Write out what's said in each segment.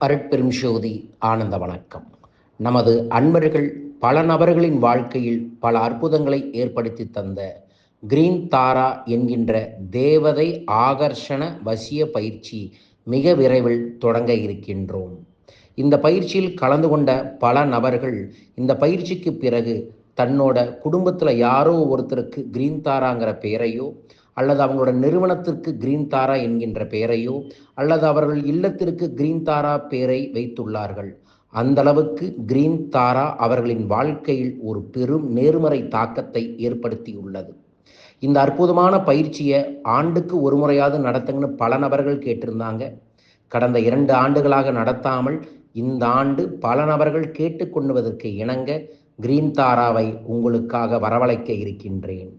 அருட்பெரும் ஜோதி ஆனந்த வணக்கம். நமது அன்பர்கள் பல நபர்களின் வாழ்க்கையில் பல அற்புதங்களை ஏற்படுத்தி தந்த கிரீன் தாரா என்கின்ற தேவதை ஆகர்ஷண வசிய பயிற்சி மிக விரைவில் தொடங்க இருக்கின்றோம். இந்த பயிற்சியில் கலந்து கொண்ட பல நபர்கள் இந்த பயிற்சிக்கு பிறகு தன்னோட குடும்பத்தில் யாரோ ஒருத்தருக்கு கிரீன் தாராங்கிற பெயரையோ அல்லது அவங்களோட நிறுவனத்திற்கு கிரீன் தாரா என்கின்ற பெயரையோ அல்லது அவர்கள் இல்லத்திற்கு கிரீன் தாரா பெயரை வைத்துள்ளார்கள். அந்த அளவுக்கு கிரீன் தாரா அவர்களின் வாழ்க்கையில் ஒரு பெரும் நேர்மறை தாக்கத்தை ஏற்படுத்தியுள்ளது. இந்த அற்புதமான பயிற்சியை ஆண்டுக்கு ஒரு முறையாவது நடத்துங்கன்னு பல நபர்கள் கேட்டிருந்தாங்க. கடந்த இரண்டு ஆண்டுகளாக நடத்தாமல் இந்த ஆண்டு பல நபர்கள் கேட்டுக்கொண்டுவதற்கு இணங்க கிரீன் தாராவை உங்களுக்காக வரவழைக்க இருக்கின்றேன்.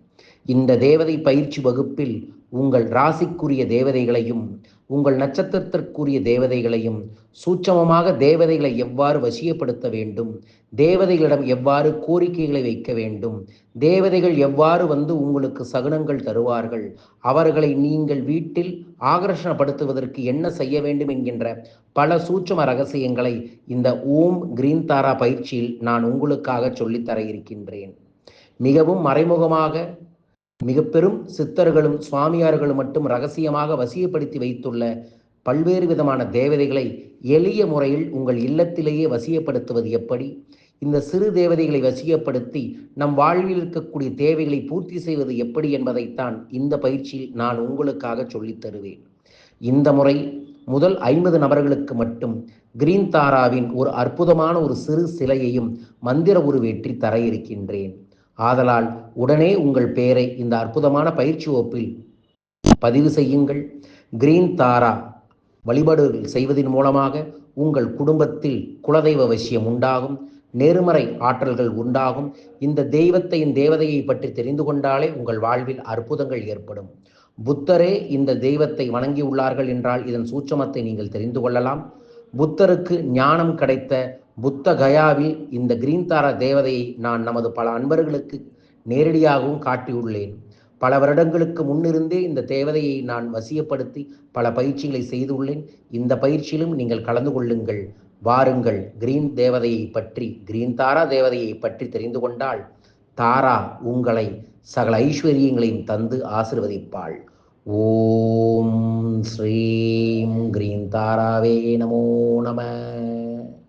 இந்த தேவதை பயிற்சி வகுப்பில் உங்கள் ராசிக்குரிய தேவதைகளையும் உங்கள் நட்சத்திரத்திற்குரிய தேவதைகளையும் சூட்சமமாக தேவதைகளை எவ்வாறு வசியப்படுத்த வேண்டும் தேவதைகளிடம் எவ்வாறு கோரிக்கைகளை வைக்க வேண்டும் தேவதைகள் எவ்வாறு வந்து உங்களுக்கு சகுனங்கள் தருவார்கள் அவர்களை நீங்கள் வீட்டில் ஆகர்ஷணப்படுத்துவதற்கு என்ன செய்ய வேண்டும் என்கின்ற பல சூட்சம ரகசியங்களை இந்த ஓம் கிரீன் தாரா பயிற்சியில் நான் உங்களுக்காக சொல்லித்தர இருக்கின்றேன். மிகவும் மறைமுகமாக மிக பெரும் சித்தர்களும் சுவாமியார்களும் மட்டும் ரகசியமாக வசியப்படுத்தி வைத்துள்ள பல்வேறு விதமான தேவதைகளை எளிய முறையில் உங்கள் இல்லத்திலேயே வசியப்படுத்துவது எப்படி? இந்த சிறு தேவதைகளை வசியப்படுத்தி நம் வாழ்வில் இருக்கக்கூடிய தேவைகளை பூர்த்தி செய்வது எப்படி என்பதைத்தான் இந்த பயிற்சியில் நான் உங்களுக்காக சொல்லித் தருவேன். இந்த முறை முதல் ஐம்பது நபர்களுக்கு மட்டும் கிரீன் தாராவின் ஒரு அற்புதமான ஒரு சிறு சிலையையும் மந்திர உருவேற்றி தர இருக்கின்றேன். ஆதலால் உடனே உங்கள் பெயரை இந்த அற்புதமான பயிற்சி வகுப்பில் பதிவு செய்யுங்கள். கிரீன் தாரா வழிபாடுகள் செய்வதன் மூலமாக உங்கள் குடும்பத்தில் குலதெய்வ வசியம் உண்டாகும். நேர்மறை ஆற்றல்கள் உண்டாகும். இந்த தெய்வத்தையும் தேவதையை பற்றி தெரிந்து கொண்டாலே உங்கள் வாழ்வில் அற்புதங்கள் ஏற்படும். புத்தரே இந்த தெய்வத்தை வணங்கியுள்ளார்கள் என்றால் இதன் சூட்சமத்தை நீங்கள் தெரிந்து கொள்ளலாம். புத்தருக்கு ஞானம் கிடைத்த புத்த கயாவில் இந்த கிரீன்தார தேவதையை நான் நமது பல அன்பர்களுக்கு நேரடியாகவும் காட்டியுள்ளேன். பல வருடங்களுக்கு முன்னிருந்தே இந்த தேவதையை நான் வசியப்படுத்தி பல பயிற்சிகளை செய்துள்ளேன். இந்த பயிற்சியிலும் நீங்கள் கலந்து கொள்ளுங்கள். வாருங்கள். கிரீன் தேவதையை பற்றி கிரீன் தாரா தேவதையை பற்றி தெரிந்து கொண்டால் தாரா உங்களை சகல ஐஸ்வர்யங்களையும் தந்து ஆசிர்வதிப்பாள். ஓம் ஸ்ரீம் கிரீன் தாராவே நமோ